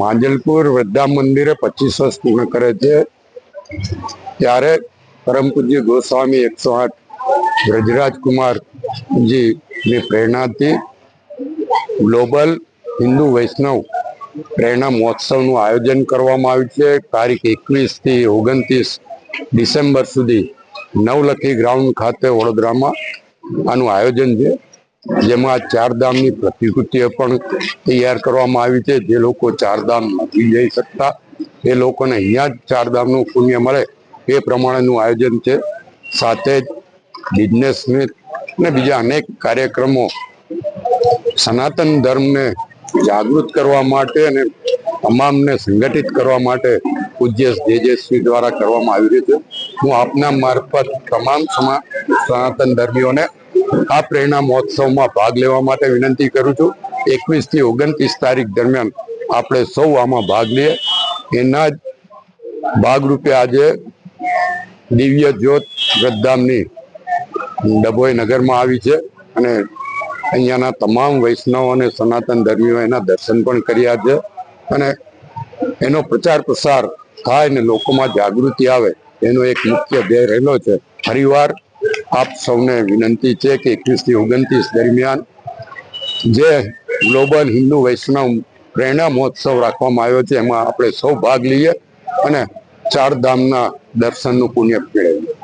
માંજલપુર વૃદ્ધા મંદિરે પચીસ વર્ષ પૂર્ણ કરે છે. ત્યારે પરમ પૂજ્ય ગોસ્વામી એકસો આઠ બ્રજરાજ કુમારજીની પ્રેરણાથી ગ્લોબલ હિન્દુ વૈષ્ણવ પ્રેરણા મહોત્સવનું આયોજન કરવામાં આવ્યું છે. તારીખ એકવીસથી ઓગણત્રીસ ડિસેમ્બર સુધી નવલખી ગ્રાઉન્ડ ખાતે વડોદરામાં આનું આયોજન છે. જેમાં ચારધામની પ્રતિકૃતિઓ પણ તૈયાર કરવામાં આવી છે. જે લોકો ચારધામ નથી જઈ શકતા, એ લોકોને અહીંયા જ ચારધામનું પુણ્ય મળે એ પ્રમાણેનું આયોજન છે. સાથે જ બિઝનેસ અને બીજા અનેક કાર્યક્રમો સનાતન ધર્મને જાગૃત કરવા માટે અને તમામને સંગઠિત કરવા માટે પૂજ્ય જેજેશ્રી દ્વારા કરવામાં આવી રહ્યું છે. હું આપના મારફત તમામ સમા, સનાતન ધર્મીઓને આ પ્રેરણા મહોત્સવમાં ભાગ લેવા માટે વિનંતી કરું છું. એકવીસથી ઓગણત્રીસ તારીખ દરમિયાન આપણે સૌ આમાં ભાગ લઈએ. એના જ ભાગરૂપે આજે દિવ્ય જ્યોત વૃદ્ધામની ડભોઈ નગરમાં આવી છે અને અહીંયાના તમામ વૈષ્ણવ અને સનાતન ધર્મીઓ એના દર્શન પણ કર્યા છે અને એનો પ્રચાર પ્રસાર થાય ને લોકોમાં જાગૃતિ આવે એનો એક મુખ્ય ધ્યેય રહેલો છે. ફરીવાર આપ સૌને વિનંતી છે કે એકવીસથી ઓગણત્રીસ દરમિયાન જે ગ્લોબલ હિન્દુ વૈષ્ણવ પ્રેરણા મહોત્સવ રાખવામાં આવ્યો છે, એમાં આપણે સૌ ભાગ લઈએ અને ચાર ધામના દર્શનનું પુણ્ય મેળવીએ.